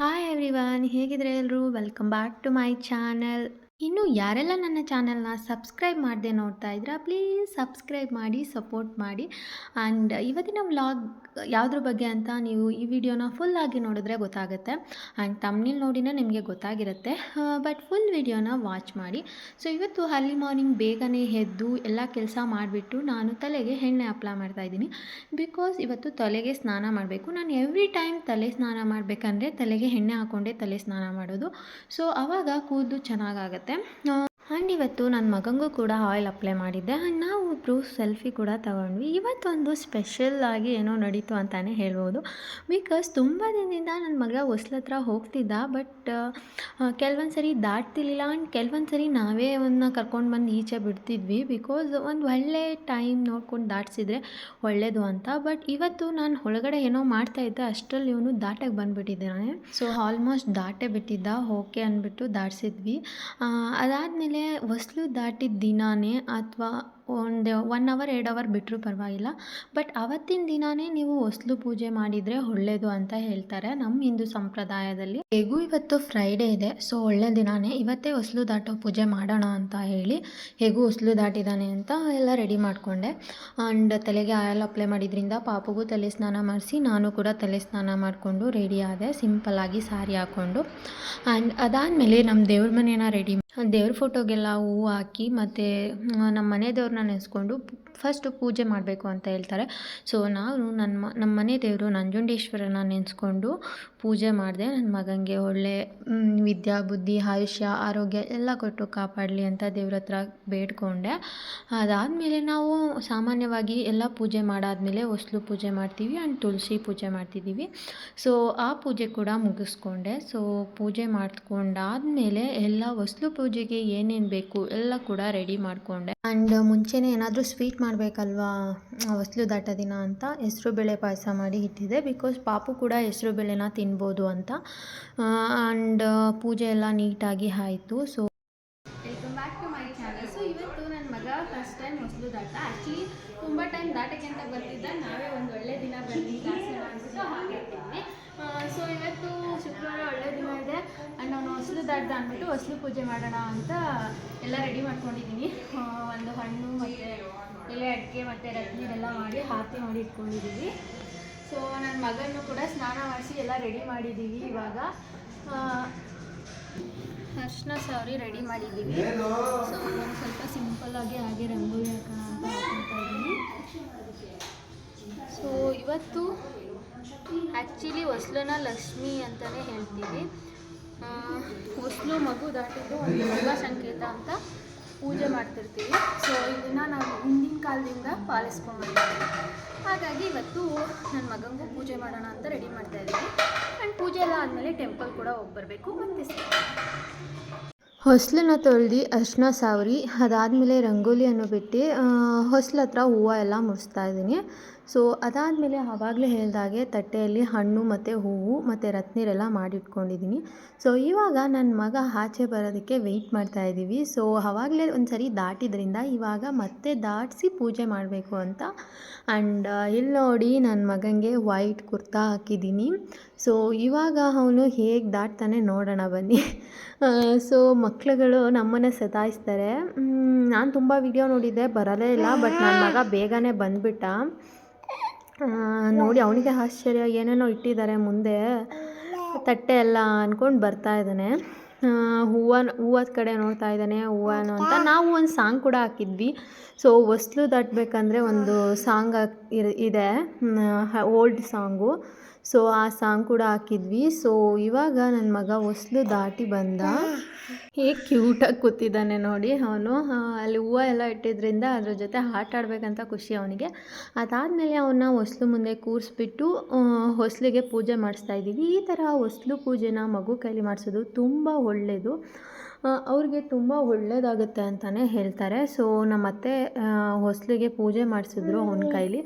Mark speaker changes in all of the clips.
Speaker 1: Hi everyone ಹೇಗಿದ್ರೆ ಎಲ್ಲರೂ welcome back to my channel ಇನ್ನು ಯಾರೆಲ್ಲ ನನ್ನ ಚಾನಲ್ನ ಸಬ್ಸ್ಕ್ರೈಬ್ ಮಾಡದೆ ನೋಡ್ತಾ ಇದ್ದೀರಾ ಪ್ಲೀಸ್ ಸಬ್ಸ್ಕ್ರೈಬ್ ಮಾಡಿ ಸಪೋರ್ಟ್ ಮಾಡಿ. ಆ್ಯಂಡ್ ಇವತ್ತಿನ ವ್ಲಾಗ್ ಯಾವುದ್ರ ಬಗ್ಗೆ ಅಂತ ನೀವು ಈ ವಿಡಿಯೋನ ಫುಲ್ ಆಗಿ ನೋಡಿದ್ರೆ ಗೊತ್ತಾಗುತ್ತೆ. ಆ್ಯಂಡ್ ತಮ್ನಿಲ್ ನೋಡಿನೇ ನಿಮಗೆ ಗೊತ್ತಾಗಿರುತ್ತೆ. ಬಟ್ ಫುಲ್ ವಿಡಿಯೋನ ವಾಚ್ ಮಾಡಿ. ಸೊ ಇವತ್ತು ಅರ್ಲಿ ಮಾರ್ನಿಂಗ್ ಬೇಗನೆ ಎದ್ದು ಎಲ್ಲ ಕೆಲಸ ಮಾಡಿಬಿಟ್ಟು ನಾನು ತಲೆಗೆ ಎಣ್ಣೆ ಅಪ್ಲೈ ಮಾಡ್ತಾ ಇದ್ದೀನಿ. ಬಿಕಾಸ್ ಇವತ್ತು ತಲೆಗೆ ಸ್ನಾನ ಮಾಡಬೇಕು. ನಾನು ಎವ್ರಿ ಟೈಮ್ ತಲೆ ಸ್ನಾನ ಮಾಡಬೇಕಂದ್ರೆ ತಲೆಗೆ ಎಣ್ಣೆ ಹಾಕ್ಕೊಂಡೆ ತಲೆ ಸ್ನಾನ ಮಾಡೋದು. ಸೊ ಆವಾಗ ಕೂದಲು ಚೆನ್ನಾಗಾಗತ್ತೆ. ಆಗುತ್ತೆ ಆ್ಯಂಡ್ ಇವತ್ತು ನನ್ನ ಮಗಂಗೂ ಕೂಡ ಆಯಿಲ್ ಅಪ್ಲೈ ಮಾಡಿದ್ದೆ. ಆ್ಯಂಡ್ ನಾವು ಇಬ್ಬರು ಸೆಲ್ಫಿ ಕೂಡ ತಗೊಂಡ್ವಿ. ಇವತ್ತೊಂದು ಸ್ಪೆಷಲ್ ಆಗಿ ಏನೋ ನಡೀತು ಅಂತಲೇ ಹೇಳ್ಬೋದು. ಬಿಕಾಸ್ ತುಂಬ ದಿನದಿಂದ ನನ್ನ ಮಗ ಹೊಸ್ಲತ್ರ ಹೋಗ್ತಿದ್ದ ಬಟ್ ಕೆಲವೊಂದು ಸರಿ ದಾಟ್ತಿರ್ಲಿಲ್ಲ. ಆ್ಯಂಡ್ ಕೆಲವೊಂದು ಸರಿ ನಾವೇ ಅವನ್ನ ಕರ್ಕೊಂಡು ಬಂದು ಈಚೆ ಬಿಡ್ತಿದ್ವಿ. ಬಿಕಾಸ್ ಒಂದು ಒಳ್ಳೆ ಟೈಮ್ ನೋಡ್ಕೊಂಡು ದಾಟಿಸಿದ್ರೆ ಒಳ್ಳೆಯದು ಅಂತ. ಬಟ್ ಇವತ್ತು ನಾನು ಒಳಗಡೆ ಏನೋ ಮಾಡ್ತಾ ಇದ್ದೆ. ಅಷ್ಟರಲ್ಲಿ ಇವನು ದಾಟಕ್ಕೆ ಬಂದುಬಿಟ್ಟಿದ್ದಾನೆ ಸೊ ಆಲ್ಮೋಸ್ಟ್ ದಾಟೇ ಬಿಟ್ಟಿದ್ದ. ಓಕೆ ಅಂದ್ಬಿಟ್ಟು ದಾಟಿಸಿದ್ವಿ. ಅದಾದಮೇಲೆ ಹೊಸ್ಲು ದಾಟಿದ ದಿನಾನೇ ಅಥವಾ ಒಂದು ಒನ್ ಅವರ್ ಎರಡು ಅವರ್ ಬಿಟ್ಟರೂ ಪರವಾಗಿಲ್ಲ. ಬಟ್ ಅವತ್ತಿನ ದಿನಾನೇ ನೀವು ಹೊಸ್ಲು ಪೂಜೆ ಮಾಡಿದರೆ ಒಳ್ಳೆಯದು ಅಂತ ಹೇಳ್ತಾರೆ ನಮ್ಮ ಹಿಂದೂ ಸಂಪ್ರದಾಯದಲ್ಲಿ. ಹೇಗೂ ಇವತ್ತು ಫ್ರೈಡೇ ಇದೆ ಸೊ ಒಳ್ಳೆ ದಿನಾನೇ ಇವತ್ತೇ ಹೊಸ್ಲು ದಾಟೋ ಪೂಜೆ ಮಾಡೋಣ ಅಂತ ಹೇಳಿ ಹೇಗೂ ಹೊಸ್ಲು ದಾಟಿದ್ದಾನೆ ಅಂತ ಎಲ್ಲ ರೆಡಿ ಮಾಡಿಕೊಂಡೆ. ಆ್ಯಂಡ್ ತಲೆಗೆ ಆಯಿಲ್ ಅಪ್ಲೈ ಮಾಡಿದ್ರಿಂದ ಪಾಪಗೂ ತಲೆ ಸ್ನಾನ ಮಾಡಿಸಿ ನಾನು ಕೂಡ ತಲೆ ಸ್ನಾನ ಮಾಡಿಕೊಂಡು ರೆಡಿ ಆದೆ ಸಿಂಪಲ್ಲಾಗಿ ಸಾರಿ ಹಾಕ್ಕೊಂಡು ಆ್ಯಂಡ್ ಅದಾದಮೇಲೆ ನಮ್ಮ ದೇವ್ರ ಮನೇನ ರೆಡಿ ದೇವ್ರ ಫೋಟೋಗೆಲ್ಲ ಹೂವು ಹಾಕಿ ಮತ್ತು, ನಮ್ಮ ಮನೆ ದೇವ್ರನ್ನ ನೆನೆಸ್ಕೊಂಡು ಫಸ್ಟು ಪೂಜೆ ಮಾಡಬೇಕು ಅಂತ ಹೇಳ್ತಾರೆ. ಸೊ ನಾನು ನನ್ನ ನಮ್ಮ ಮನೆ ದೇವರು ನಂಜುಂಡೇಶ್ವರನ ನೆನೆಸ್ಕೊಂಡು ಪೂಜೆ ಮಾಡಿದೆ. ನನ್ನ ಮಗನಿಗೆ ಒಳ್ಳೆ ವಿದ್ಯಾ, ಬುದ್ಧಿ, ಆಯುಷ್ಯ, ಆರೋಗ್ಯ ಎಲ್ಲ ಕೊಟ್ಟು ಕಾಪಾಡಲಿ ಅಂತ ದೇವ್ರ ಹತ್ರ ಬೇಡ್ಕೊಂಡೆ. ಅದಾದಮೇಲೆ ನಾವು ಸಾಮಾನ್ಯವಾಗಿ ಎಲ್ಲ ಪೂಜೆ ಮಾಡಾದಮೇಲೆ ಹೊಸ್ಲು ಪೂಜೆ ಮಾಡ್ತೀವಿ ಆ್ಯಂಡ್ ತುಳಸಿ ಪೂಜೆ ಮಾಡ್ತಿದ್ದೀವಿ. ಸೊ ಆ ಪೂಜೆ ಕೂಡ ಮುಗಿಸ್ಕೊಂಡೆ. ಸೊ ಪೂಜೆ ಮಾಡ್ಕೊಂಡಾದಮೇಲೆ ಎಲ್ಲ ಹೊಸ್ಲು ಪೂಜೆಗೆ ಏನೇನು ಬೇಕು ಎಲ್ಲ ಕೂಡ ರೆಡಿ ಮಾಡಿಕೊಂಡೆ. ಆ್ಯಂಡ್ ಮುಂಚೆನೇ ಏನಾದರೂ ಸ್ವೀಟ್ ಮಾಡಬೇಕಲ್ವಾ? ಹೊಸ್ಲು ದಾಟ ದಿನ ಅಂತ ಹೆಸರು ಬೇಳೆ ಪಾಯಸ ಮಾಡಿ ಇಟ್ಟಿದ್ದೆ. ಬಿಕಾಸ್ ಪಾಪು ಕೂಡ ಹೆಸ್ರು ಬೇಳೆನ ತಿನ್ಬೋದು ಅಂತ. ಆ್ಯಂಡ್ ಪೂಜೆ ಎಲ್ಲ ನೀಟಾಗಿ ಆಯಿತು. So
Speaker 2: welcome back to my channel so ಇವತ್ತು ನನ್ನ ಮಗ ಫಸ್ಟ್ ಟೈಮ್ ಹೊಸಲು ದಾಟ. ಆ್ಯಕ್ಚುಲಿ ತುಂಬ ಟೈಮ್ ದಾಟಕ್ಕೆ ಅಂತ ಬರ್ತಿದ್ದ. ನಾವೇ ಒಂದು ಒಳ್ಳೆ ದಿನ ಬರ್ತೀವಿ ಅಂದ್ಬಿಟ್ಟು ಹಾಕಿರ್ತೀವಿ ಸೊ ಇವತ್ತು ಶುಕ್ರವಾರ ಒಳ್ಳೆ ದಿನ ಇದೆ. ಆ್ಯಂಡ್ ನಾನು ಹೊಸಲು ದಾಟ್ದ ಅಂದ್ಬಿಟ್ಟು ಹೊಸಲು ಪೂಜೆ ಮಾಡೋಣ ಅಂತ ಎಲ್ಲ ರೆಡಿ ಮಾಡ್ಕೊಂಡಿದ್ದೀನಿ. ಒಂದು ಹಣ್ಣು ಮತ್ತು ಎಲೆ ಅಡಿಕೆ ಮತ್ತು ರತ್ನೀರೆಲ್ಲ ಮಾಡಿ ಆರತಿ ಮಾಡಿ ಇಟ್ಕೊಂಡಿದ್ದೀವಿ ಸೊ ನನ್ನ ಮಗನೂ ಕೂಡ ಸ್ನಾನ ಮಾಡಿಸಿ ಎಲ್ಲ ರೆಡಿ ಮಾಡಿದ್ದೀವಿ ಇವಾಗ. ಅರ್ಶನ ಸಾರಿ ರೆಡಿ ಮಾಡಿದ್ದೀವಿ ಸೊ ಒಂದು ಸ್ವಲ್ಪ ಸಿಂಪಲ್ಲಾಗಿ ಹಾಗೆ ರಂಗೋಲಿ ಹಾಕೋಣ ಅಂತ ಇದ್ದೀನಿ. ಸೊ ಇವತ್ತು ಆ್ಯಕ್ಚುಲಿ ಹೊಸ್ಲನ ಲಕ್ಷ್ಮಿ ಅಂತಲೇ ಹೇಳ್ತೀವಿ. ಹೊಸ್ಲು ಮಗು ದಾಟಿದ್ದು ಒಂದು ಸಂಕೇತ ಅಂತ ಪೂಜೆ ಮಾಡ್ತಿರ್ತೀವಿ. ಸೊ ಕಾಲದಿಂದ ಪಾಲಿಸ್ಕೊಂಡ್ಬಂದಿದ್ದೀವಿ ಹಾಗಾಗಿ ಇವತ್ತು ನನ್ನ ಮಗನಿಗೂ ಪೂಜೆ ಮಾಡೋಣ ಅಂತ ರೆಡಿ ಮಾಡ್ತಾ ಇದ್ದೀನಿ. ಆ್ಯಂಡ್ ಪೂಜೆ ಎಲ್ಲ ಆದಮೇಲೆ ಟೆಂಪಲ್ ಕೂಡ ಹೋಗಿ ಬರಬೇಕು ಮತ್ತೆ
Speaker 1: ಹೊಸ್ಲನ್ನ ತೊಳ್ದು ಅರ್ಶಿನ ಸಾವರಿ ಅದಾದಮೇಲೆ ರಂಗೋಲಿಯನ್ನು ಬಿಟ್ಟು ಹೊಸ್ಲ ಹತ್ರ ಹೂವು ಎಲ್ಲ ಮುಡಿಸ್ತಾ ಇದ್ದೀನಿ. ಸೊ ಅದಾದಮೇಲೆ ಆವಾಗಲೇ ಹೇಳಿದಾಗೆ ತಟ್ಟೆಯಲ್ಲಿ ಹಣ್ಣು ಮತ್ತು ಹೂವು ಮತ್ತು ರತ್ನೀರೆಲ್ಲ ಮಾಡಿಟ್ಕೊಂಡಿದ್ದೀನಿ ಸೊ ಇವಾಗ ನನ್ನ ಮಗ ಆಚೆ ಬರೋದಕ್ಕೆ ವೆಯ್ಟ್ ಮಾಡ್ತಾ ಇದ್ದೀವಿ ಸೊ ಆವಾಗಲೇ ಒಂದು ಸರಿ ದಾಟಿದ್ರಿಂದ ಇವಾಗ ಮತ್ತೆ ದಾಟಿಸಿ ಪೂಜೆ ಮಾಡಬೇಕು ಅಂತ. ಆ್ಯಂಡ್ ಇಲ್ಲಿ ನೋಡಿ ನನ್ನ ಮಗನಿಗೆ ವೈಟ್ ಕುರ್ತಾ ಹಾಕಿದ್ದೀನಿ ಸೊ ಇವಾಗ ಅವನು ಹೇಗೆ ದಾಟ್ತಾನೆ ನೋಡೋಣ ಬನ್ನಿ. ಸೊ ಮಕ್ಕಳುಗಳು ನಮ್ಮನ್ನೇ ಸತಾಯಿಸ್ತಾರೆ. ನಾನು ತುಂಬ ವಿಡಿಯೋ ನೋಡಿದ್ದೆ, ಬರಲೇ ಇಲ್ಲ ಬಟ್ ನನ್ನ ಮಗ ಬೇಗನೆ ಬಂದುಬಿಟ್ಟ. ನೋಡಿ ಅವನಿಗೆ ಆಶ್ಚರ್ಯ, ಏನೇನೋ ಇಟ್ಟಿದ್ದಾರೆ ಮುಂದೆ. ತಟ್ಟೆ ಎಲ್ಲ ಅಂದ್ಕೊಂಡು ಬರ್ತಾ ಇದ್ದಾನೆ. ಹೂವು ಹೂವದ ಕಡೆ ನೋಡ್ತಾ ಇದ್ದಾನೆ, ಹೂವನು ಅಂತ. ನಾವು ಒಂದು ಸಾಂಗ್ ಕೂಡ ಹಾಕಿದ್ವಿ. ಸೊ ಹೊಸ್ಲು ದಾಟಬೇಕಂದ್ರೆ ಒಂದು ಸಾಂಗ್ ಇದೆ. Old song. ಸೊ ಆ ಸಾಂಗ್ ಕೂಡ ಹಾಕಿದ್ವಿ. ಸೊ ಇವಾಗ ನನ್ನ ಮಗ ಹೊಸ್ಲು ದಾಟಿ ಬಂದ. ಹೇಗೆ ಕ್ಯೂಟಾಗಿ ಕೂತಿದ್ದಾನೆ ನೋಡಿ ಅವನು. ಅಲ್ಲಿ ಹೂವು ಎಲ್ಲ ಇಟ್ಟಿದ್ರಿಂದ ಅದ್ರ ಜೊತೆ ಆಟ ಆಡಬೇಕಂತ ಖುಷಿ ಅವನಿಗೆ. ಅದಾದಮೇಲೆ ಅವನ್ನ ಹೊಸ್ಲು ಮುಂದೆ ಕೂರಿಸ್ಬಿಟ್ಟು ಹೊಸ್ಲಿಗೆ ಪೂಜೆ ಮಾಡಿಸ್ತಾ ಇದ್ದೀವಿ ಈ ಥರ ಹೊಸ್ಲು ಪೂಜೆನ ಮಗು ಕೈಲಿ ಮಾಡಿಸೋದು ತುಂಬ ಒಳ್ಳೆಯದು ಅವ್ರಿಗೆ ತುಂಬ ಒಳ್ಳೆಯದಾಗುತ್ತೆ ಅಂತಲೇ ಹೇಳ್ತಾರೆ. ಸೊ ನಮ್ಮ ಅತ್ತೆ ಹೊಸ್ಲಿಗೆ ಪೂಜೆ ಮಾಡಿಸಿದ್ರು ಅವನ ಕೈಲಿ.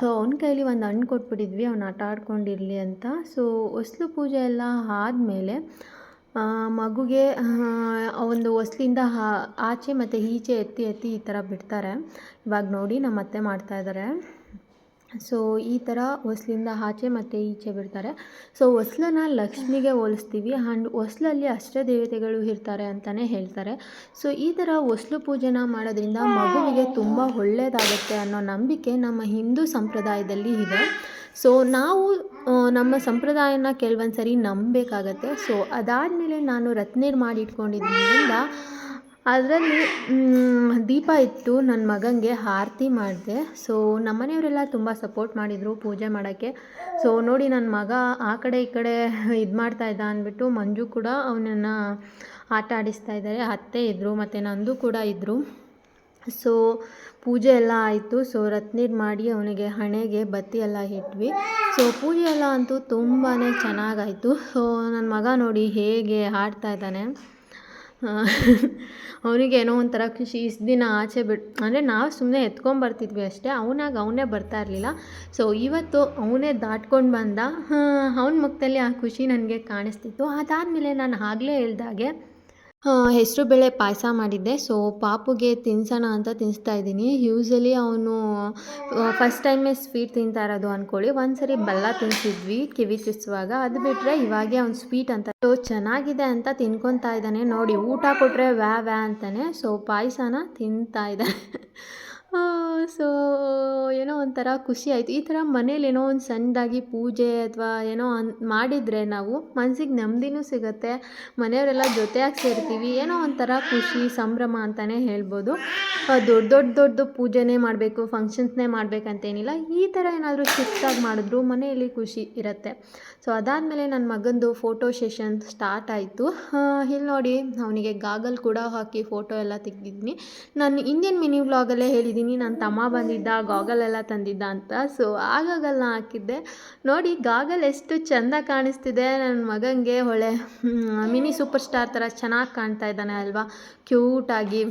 Speaker 1: ಸೊ, ಅವನ ಕೈಲಿ ಒಂದು ಹಣ್ಣು ಕೊಟ್ಬಿಟ್ಟಿದ್ವಿ, ಅವ್ನು ಆಟ ಆಡ್ಕೊಂಡಿರಲಿ ಅಂತ. ಸೊ, ಹೊಸ್ಲು ಪೂಜೆ ಎಲ್ಲ ಆದಮೇಲೆ ಮಗುಗೆ ಒಂದು ಹೊಸ್ಲಿಂದ ಆಚೆ ಮತ್ತು ಈಚೆ ಎತ್ತಿ ಎತ್ತಿ ಈ ಥರ ಬಿಡ್ತಾರೆ. ಇವಾಗ ನೋಡಿ ನಮ್ಮ ಅತ್ತೆ ಮಾಡ್ತಾ ಇದ್ದಾರೆ ಸೊ ಈ ಥರ ಹೊಸ್ಲಿಂದ ಆಚೆ ಮತ್ತು ಈಚೆ ಬಿಡ್ತಾರೆ. ಸೊ ಹೊಸ್ಲನ್ನ ಲಕ್ಷ್ಮಿಗೆ ಹೋಲಿಸ್ತೀವಿ. ಆ್ಯಂಡ್ ಹೊಸ್ಲಲ್ಲಿ ಅಷ್ಟ ದೇವತೆಗಳು ಇರ್ತಾರೆ ಅಂತಲೇ ಹೇಳ್ತಾರೆ. ಸೊ ಈ ಥರ ಹೊಸ್ಲು ಪೂಜೆನ ಮಾಡೋದ್ರಿಂದ ಮಗುವಿಗೆ ತುಂಬ ಒಳ್ಳೆಯದಾಗುತ್ತೆ ಅನ್ನೋ ನಂಬಿಕೆ ನಮ್ಮ ಹಿಂದೂ ಸಂಪ್ರದಾಯದಲ್ಲಿ ಇದೆ. ಸೊ ನಾವು ನಮ್ಮ ಸಂಪ್ರದಾಯನ ಕೆಲವೊಂದು ಸರಿ ನಂಬಬೇಕಾಗತ್ತೆ ಸೊ ಅದಾದಮೇಲೆ ನಾನು ರತ್ನೇರ್ ಮಾಡಿ ಇಟ್ಕೊಂಡಿದ್ದರಿಂದ ಅದರಲ್ಲಿ ದೀಪ ಇತ್ತು ನನ್ನ ಮಗನಿಗೆ ಆರತಿ ಮಾಡಿದೆ. ಸೊ ನಮ್ಮನೆಯವರೆಲ್ಲ ತುಂಬ ಸಪೋರ್ಟ್ ಮಾಡಿದರು ಪೂಜೆ ಮಾಡೋಕ್ಕೆ. ಸೊ ನೋಡಿ ನನ್ನ ಮಗ ಆ ಕಡೆ ಈ ಕಡೆ ಇದು ಮಾಡ್ತಾ ಇದ್ದ ಅಂದ್ಬಿಟ್ಟು ಮಂಜು ಕೂಡ ಅವನನ್ನು ಆಟ ಆಡಿಸ್ತಾ ಇದ್ದಾರೆ ಅತ್ತೆ ಇದ್ದರು ಮತ್ತು ನಂದು ಕೂಡ ಇದ್ದರು ಸೊ ಪೂಜೆ ಎಲ್ಲ ಆಯಿತು. ಸೊ ರತ್ನೀರು ಮಾಡಿ ಅವನಿಗೆ ಹಣೆಗೆ ಬತ್ತಿ ಎಲ್ಲ ಇಟ್ವಿ. ಸೊ ಪೂಜೆ ಎಲ್ಲ ಅಂತೂ ತುಂಬಾ ಚೆನ್ನಾಗಾಯಿತು. ಸೊ ನನ್ನ ಮಗ ನೋಡಿ ಹೇಗೆ ಹಾಡ್ತಾ ಇದ್ದಾನೆ. ಅವನಿಗೆ ಏನೋ ಒಂಥರ ಖುಷಿ. ಇಷ್ಟು ದಿನ ಆಚೆ ಬಿಟ್ಟು ಅಂದರೆ ನಾವು ಸುಮ್ಮನೆ ಎತ್ಕೊಂಬರ್ತಿದ್ವಿ ಅಷ್ಟೇ. ಅವನಾಗ ಅವನೇ ಬರ್ತಾ ಇರಲಿಲ್ಲ. ಸೊ ಇವತ್ತು ಅವನೇ ದಾಟ್ಕೊಂಡು ಬಂದ. ಅವನ ಮುಖದಲ್ಲಿ ಆ ಖುಷಿ ನನಗೆ ಕಾಣಿಸ್ತಿತ್ತು. ಅದಾದಮೇಲೆ ನಾನು ಆಗಲೇ ಹೇಳ್ದಾಗೆ ಹೆಸರು ಬೇಳೆ ಪಾಯಸ ಮಾಡಿದ್ದೆ. ಸೊ ಪಾಪುಗೆ ತಿನ್ಸೋಣ ಅಂತ ತಿನ್ನಿಸ್ತಾ ಇದ್ದೀನಿ. ಯೂಸಲಿ ಅವನು ಫಸ್ಟ್ ಟೈಮೇ ಸ್ವೀಟ್ ತಿಂತಾ ಇರೋದು ಅಂದ್ಕೊಳ್ಳಿ ಒಂದು ಸರಿ ಬೆಲ್ಲ ತಿನ್ನಿಸಿದ್ವಿ ಕಿವಿ ಚುಚ್ಚುವಾಗ ಅದು ಬಿಟ್ಟರೆ ಇವಾಗೆ ಅವ್ನು ಸ್ವೀಟ್ ಅಂತ. ಸೊ ಚೆನ್ನಾಗಿದೆ ಅಂತ ತಿನ್ಕೊತಾ ಇದ್ದಾನೆ. ನೋಡಿ, ಊಟ ಕೊಟ್ಟರೆ ವ್ಯಾ ವ್ಯಾ ಅಂತಾನೆ. ಸೊ ಪಾಯಸನ ತಿಂತಾ ಇದ್ದಾನೆ. ಸೊ ಏನೋ ಒಂಥರ ಖುಷಿ ಆಯಿತು. ಈ ಥರ ಮನೇಲಿ ಏನೋ ಒಂದು ಸಣ್ಣದಾಗಿ ಪೂಜೆ ಅಥವಾ ಏನೋ ಅನ್, ಮಾಡಿದರೆ ನಾವು ಮನ್ಸಿಗೆ ನೆಮ್ಮದಿನೂ ಸಿಗುತ್ತೆ, ಮನೆಯವರೆಲ್ಲ ಜೊತೆಯಾಗಿ ಸೇರ್ತೀವಿ, ಏನೋ ಒಂಥರ ಖುಷಿ, ಸಂಭ್ರಮ ಅಂತಲೇ ಹೇಳ್ಬೋದು. ದೊಡ್ಡ ದೊಡ್ಡ ದೊಡ್ಡ ಪೂಜೆನೇ ಮಾಡಬೇಕು ಫಂಕ್ಷನ್ಸ್ನೇ ಮಾಡಬೇಕಂತೇನಿಲ್ಲ. ಈ ಥರ ಏನಾದರೂ ಚಿಕ್ಕದಾಗಿ ಮಾಡಿದ್ರು ಮನೆಯಲ್ಲಿ ಖುಷಿ ಇರುತ್ತೆ. ಸೊ ಅದಾದಮೇಲೆ ನನ್ನ ಮಗಂದು ಫೋಟೋ ಸೆಷನ್ ಸ್ಟಾರ್ಟ್ ಆಯಿತು. ಇಲ್ಲಿ ನೋಡಿ, ಅವನಿಗೆ ಗಾಗಲ್ ಕೂಡ ಹಾಕಿ ಫೋಟೋ ಎಲ್ಲ ತೆಗೆದಿದ್ದೀನಿ ನಾನು ಇಂಡಿಯನ್ ಮಿನಿ ವ್ಲಾಗಲ್ಲೇ ಹೇಳಿದ್ದೀನಿ ನನ್ನ ತಮ್ಮ ಬಂದಿದ್ದ, ಗಾಗಲ್ ಎಲ್ಲ ತಂದಿದ್ದ ಅಂತ. ಸೊ ಆ ಗಾಗಲ್ನ ಹಾಕಿದ್ದೆ. ನೋಡಿ, ಗಾಗಲ್ ಎಷ್ಟು ಚೆಂದ ಕಾಣಿಸ್ತಿದೆ. ನನ್ನ ಮಗನಿಗೆ ಒಳ್ಳೆ ಮಿನಿ ಸೂಪರ್ ಸ್ಟಾರ್ ಥರ ಚೆನ್ನಾಗಿ ಕಾಣ್ತಾ ಇದ್ದಾನೆ ಅಲ್ವಾ? ಕ್ಯೂಟಾಗಿ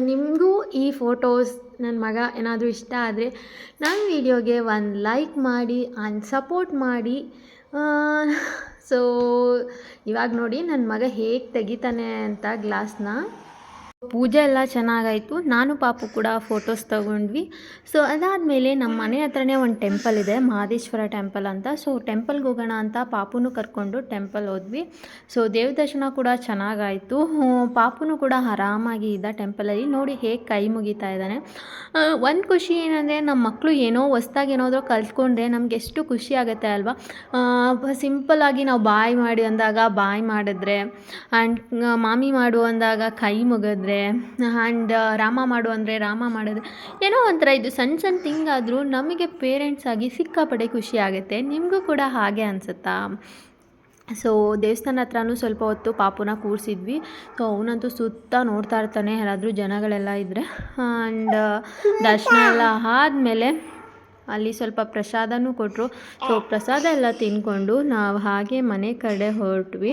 Speaker 1: ನಿಮಗೂ ಈ ಫೋಟೋಸ್ ನನ್ನ ಮಗ ಏನಾದರೂ ಇಷ್ಟ ಆದರೆ ನನ್ನ ವೀಡಿಯೋಗೆ ಒಂದು ಲೈಕ್ ಮಾಡಿ ಆ್ಯಂಡ್ ಸಪೋರ್ಟ್ ಮಾಡಿ. ಸೊ, ಇವಾಗ ನೋಡಿ ನನ್ನ ಮಗ ಹೇಗೆ ತೆಗಿತಾನೆ ಅಂತ ಗ್ಲಾಸ್ನ. ಪೂಜೆ ಎಲ್ಲ ಚೆನ್ನಾಗಾಯಿತು. ನಾನು ಪಾಪು ಕೂಡ ಫೋಟೋಸ್ ತಗೊಂಡ್ವಿ. ಸೊ ಅದಾದಮೇಲೆ ನಮ್ಮ ಮನೆ ಹತ್ರನೇ ಒಂದು ಟೆಂಪಲ್ ಇದೆ, ಮಹದೇಶ್ವರ ಟೆಂಪಲ್ ಅಂತ. ಸೊ ಟೆಂಪಲ್ಗೆ ಹೋಗೋಣ ಅಂತ ಪಾಪುನೂ ಕರ್ಕೊಂಡು ಟೆಂಪಲ್ ಹೋದ್ವಿ. ಸೊ ದೇವ ದರ್ಶನ ಕೂಡ ಚೆನ್ನಾಗಾಯಿತು. ಪಾಪುನೂ ಕೂಡ ಆರಾಮಾಗಿ ಇದ್ದ ಟೆಂಪಲಲ್ಲಿ ನೋಡಿ ಹೇಗೆ ಕೈ ಮುಗಿತಾ ಇದ್ದಾನೆ. ಒಂದು ಖುಷಿ ಏನಂದರೆ ನಮ್ಮ ಮಕ್ಕಳು ಏನೋ ಹೊಸ್ದಾಗಿ ಏನಾದರೂ ಕಲ್ತ್ಕೊಂಡ್ರೆ ನಮ್ಗೆ ಎಷ್ಟು ಖುಷಿ ಆಗುತ್ತೆ ಅಲ್ವಾ? ಸಿಂಪಲ್ಲಾಗಿ ನಾವು ಬಾಯ್ ಮಾಡಿ ಅಂದಾಗ, ಬಾಯ್ ಮಾಡಿದ್ರೆ ಆ್ಯಂಡ್ ಮಾಮಿ ಮಾಡು ಅಂದಾಗ ಕೈ ಮುಗಿದ್ರೆ ಆ್ಯಂಡ್ ರಾಮ ಮಾಡು ಅಂದರೆ ರಾಮ ಮಾಡಿದ್ರೆ ಏನೋ ಒಂಥರ ಇದು ಸಣ್ಣ ಸಣ್ಣ ಥಿಂಗ್ ಆದರೂ ನಮಗೆ ಪೇರೆಂಟ್ಸ್ ಆಗಿ ಸಿಕ್ಕಾಪಟ್ಟೆ ಖುಷಿ ಆಗುತ್ತೆ. ನಿಮಗೂ ಕೂಡ ಹಾಗೆ ಅನಿಸುತ್ತಾ? ಸೊ ದೇವಸ್ಥಾನ ಹತ್ರನೂ ಸ್ವಲ್ಪ ಹೊತ್ತು ಪಾಪುನ ಕೂರಿಸಿದ್ವಿ. ಸೊ ಅವನಂತೂ ಸುತ್ತ ನೋಡ್ತಾ ಇರ್ತಾನೆ. ಯಾರಾದರೂ ಜನಗಳೆಲ್ಲ ಇದ್ದರೆ ಆ್ಯಂಡ್ ದರ್ಶನ ಎಲ್ಲ ಆದಮೇಲೆ ಅಲ್ಲಿ ಸ್ವಲ್ಪ ಪ್ರಸಾದನೂ ಕೊಟ್ಟರು ಸೊ ಪ್ರಸಾದ ಎಲ್ಲ ತಿಂದ್ಕೊಂಡು ನಾವು ಹಾಗೆ ಮನೆ ಕಡೆ ಹೊರಟ್ವಿ.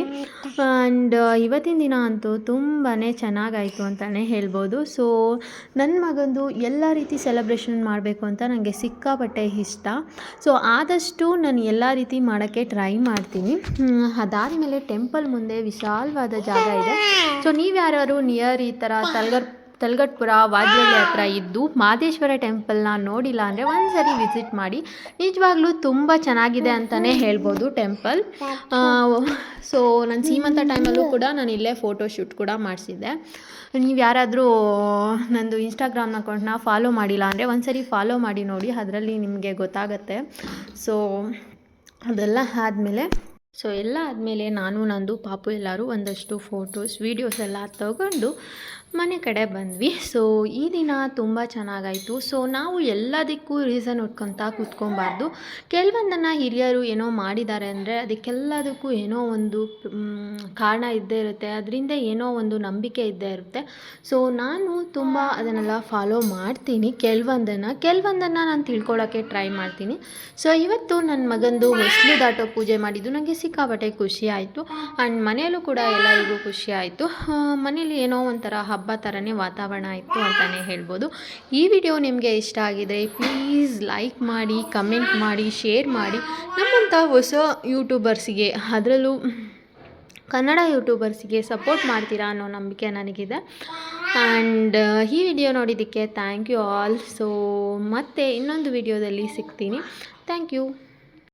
Speaker 1: ಆ್ಯಂಡ್ ಇವತ್ತಿನ ದಿನ ಅಂತೂ ತುಂಬಾ ಚೆನ್ನಾಗಾಯಿತು ಅಂತಲೇ ಹೇಳ್ಬೋದು. ಸೊ ನನ್ನ ಮಗಂದು ಎಲ್ಲ ರೀತಿ ಸೆಲೆಬ್ರೇಷನ್ ಮಾಡಬೇಕು ಅಂತ ನನಗೆ ಸಿಕ್ಕಾಪಟ್ಟೆ ಇಷ್ಟ. ಸೊ ಆದಷ್ಟು ನಾನು ಎಲ್ಲ ರೀತಿ ಮಾಡೋಕ್ಕೆ ಟ್ರೈ ಮಾಡ್ತೀನಿ. ಅದಾದ ಮೇಲೆ ಟೆಂಪಲ್ ಮುಂದೆ ವಿಶಾಲವಾದ ಜಾಗ ಇದೆ. ಸೊ ನೀವು ಯಾರ್ಯಾರು ನಿಯರ್ ಈ ಥರ ತಲ್ಗರ್ ತಲಗಟ್ಪುರ ವಾಜಳ್ಳಿ ಹತ್ರ ಇದ್ದು ಮಾದೇಶ್ವರ ಟೆಂಪಲ್ನ ನೋಡಿಲ್ಲ ಅಂದರೆ ಒಂದು ಸರಿ ವಿಸಿಟ್ ಮಾಡಿ. ನಿಜವಾಗ್ಲೂ ತುಂಬ ಚೆನ್ನಾಗಿದೆ ಅಂತಲೇ ಹೇಳ್ಬೋದು ಟೆಂಪಲ್. ಸೊ ನನ್ನ ಸೀಮಂತ ಟೈಮಲ್ಲೂ ಕೂಡ ನಾನು ಇಲ್ಲೇ ಫೋಟೋ ಶೂಟ್ ಕೂಡ ಮಾಡಿಸಿದ್ದೆ. ನೀವು ಯಾರಾದರೂ ನಂದು ಇನ್ಸ್ಟಾಗ್ರಾಮ್ ಅಕೌಂಟ್ನ ಫಾಲೋ ಮಾಡಿಲ್ಲ ಅಂದರೆ ಒಂದು ಸರಿ ಫಾಲೋ ಮಾಡಿ ನೋಡಿ, ಅದರಲ್ಲಿ ನಿಮಗೆ ಗೊತ್ತಾಗತ್ತೆ. ಸೊ ಅದೆಲ್ಲ ಆದಮೇಲೆ ಸೊ ಎಲ್ಲ ಆದಮೇಲೆ ನಾನು, ನಂದು, ಪಾಪು ಎಲ್ಲರೂ ಒಂದಷ್ಟು ಫೋಟೋಸ್ ವೀಡಿಯೋಸ್ ಎಲ್ಲ ತಗೊಂಡು ಮನೆ ಕಡೆ ಬಂದ್ವಿ. ಸೊ ಈ ದಿನ ತುಂಬ ಚೆನ್ನಾಗಾಯಿತು. ಸೊ ನಾವು ಎಲ್ಲದಕ್ಕೂ ರೀಸನ್ ಹುಡ್ಕೊತಾ ಕೂತ್ಕೊಬಾರ್ದು. ಕೆಲವೊಂದನ್ನು ಹಿರಿಯರು ಏನೋ ಮಾಡಿದ್ದಾರೆ ಅಂದರೆ ಅದಕ್ಕೆಲ್ಲದಕ್ಕೂ ಏನೋ ಒಂದು ಕಾರಣ ಇದ್ದೇ ಇರುತ್ತೆ. ಅದರಿಂದ ಏನೋ ಒಂದು ನಂಬಿಕೆ ಇದ್ದೇ ಇರುತ್ತೆ. ಸೊ ನಾನು ತುಂಬ ಅದನ್ನೆಲ್ಲ ಫಾಲೋ ಮಾಡ್ತೀನಿ ಕೆಲವೊಂದನ್ನು. ಕೆಲವೊಂದನ್ನು ನಾನು ತಿಳ್ಕೊಳ್ಳೋಕ್ಕೆ ಟ್ರೈ ಮಾಡ್ತೀನಿ. ಸೊ ಇವತ್ತು ನನ್ನ ಮಗಂದು ಹೊಸಲು ದಾಟೋ ಪೂಜೆ ಮಾಡಿದ್ದು. ನನಗೆ ಸಿಕ್ಕಾಪಟ್ಟೆ ಖುಷಿ ಆಯಿತು. ಆ್ಯಂಡ್ ಮನೆಯಲ್ಲೂ ಕೂಡ ಎಲ್ಲರಿಗೂ ಖುಷಿ ಆಯಿತು. ಮನೇಲಿ ಏನೋ ಒಂಥರ ಹಬ್ಬ ಥರನೇ ವಾತಾವರಣ ಇತ್ತು ಅಂತಲೇ ಹೇಳ್ಬೋದು. ಈ ವಿಡಿಯೋ ನಿಮಗೆ ಇಷ್ಟ ಆಗಿದರೆ ಪ್ಲೀಸ್ ಲೈಕ್ ಮಾಡಿ ಕಮೆಂಟ್ ಮಾಡಿ ಶೇರ್ ಮಾಡಿ. ನಮ್ಮಂಥ ಹೊಸ ಯೂಟ್ಯೂಬರ್ಸಿಗೆ ಅದರಲ್ಲೂ ಕನ್ನಡ ಯೂಟ್ಯೂಬರ್ಸಿಗೆ ಸಪೋರ್ಟ್ ಮಾಡ್ತೀರಾ ಅನ್ನೋ ನಂಬಿಕೆ ನನಗಿದೆ. ಆ್ಯಂಡ್ ಈ ವಿಡಿಯೋ ನೋಡಿದ್ದಕ್ಕೆ ಥ್ಯಾಂಕ್ ಯು ಆಲ್. ಸೊ ಮತ್ತೆ ಇನ್ನೊಂದು ವಿಡಿಯೋದಲ್ಲಿ ಸಿಗ್ತೀನಿ. Thank you.